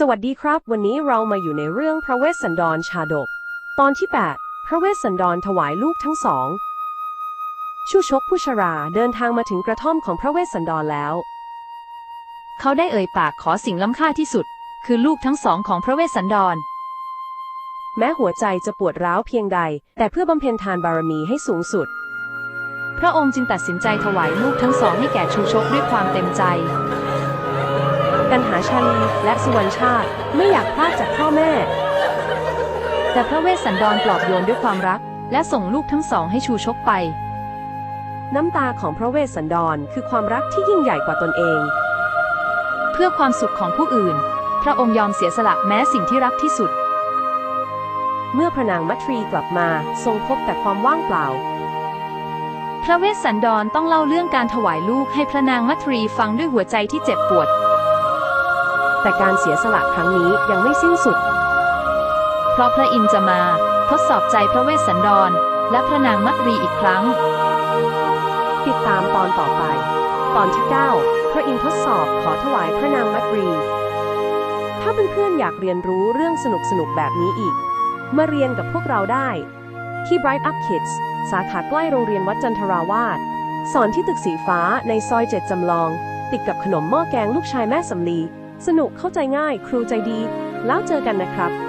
สวัสดีครับ วันนี้เรามาอยู่ในเรื่องพระเวสสันดรชาดก ตอนที่ 8 พระเวสสันดรถวายลูกทั้งสอง ชูชกผู้ชราเดินทางมาถึงกระท่อมของพระเวสสันดรแล้ว เขาได้เอ่ยปากขอสิ่งล้ำค่าที่สุด คือลูกทั้งสองของพระเวสสันดร แม้หัวใจจะปวดร้าวเพียงใด แต่เพื่อบำเพ็ญทานบารมีให้สูงสุด พระองค์จึงตัดสินใจถวายลูกทั้งสองให้แก่ชูชกด้วยความเต็มใจ กันหาชาลีและสุวรรณชาติไม่อยากพลาดจากพ่อแม่ แต่พระเวสสันดรปลอบโยนด้วยความรัก และส่งลูกทั้งสองให้ชูชกไป น้ำตาของพระเวสสันดรคือความรักที่ยิ่งใหญ่กว่าตนเอง เพื่อความสุขของผู้อื่น พระองค์ยอมเสียสละแม้สิ่งที่รักที่สุด เมื่อพระนางมัทรีกลับมาทรงพบแต่ความว่างเปล่าพระเวสสันดรต้องเล่าเรื่องการถวายลูกให้พระนางมัทรีฟังด้วยหัวใจที่เจ็บปวด แต่การเสียสละครั้งนี้ยังไม่สิ้นสุด เพราะพระอินทร์จะมาทดสอบใจพระเวสสันดร และพระนางมัทรีอีกครั้ง ติดตามตอนต่อไป ตอนที่ 9 พระอินทร์ทดสอบขอถวายพระนางมัตรี ถ้าเพื่อนๆอยากเรียนรู้เรื่องสนุกๆแบบนี้อีก มาเรียนกับพวกเราได้ที่ Bright Up Kids สาขาใกล้โรงเรียนวัดจันทราวาสสอนที่ตึกสีฟ้าในซอยเจ็ดจำลอง ติดกับขนมหม้อแกงลูกชายแม่สำลี สนุกเข้าใจง่าย ครูใจดี แล้วเจอกันนะครับ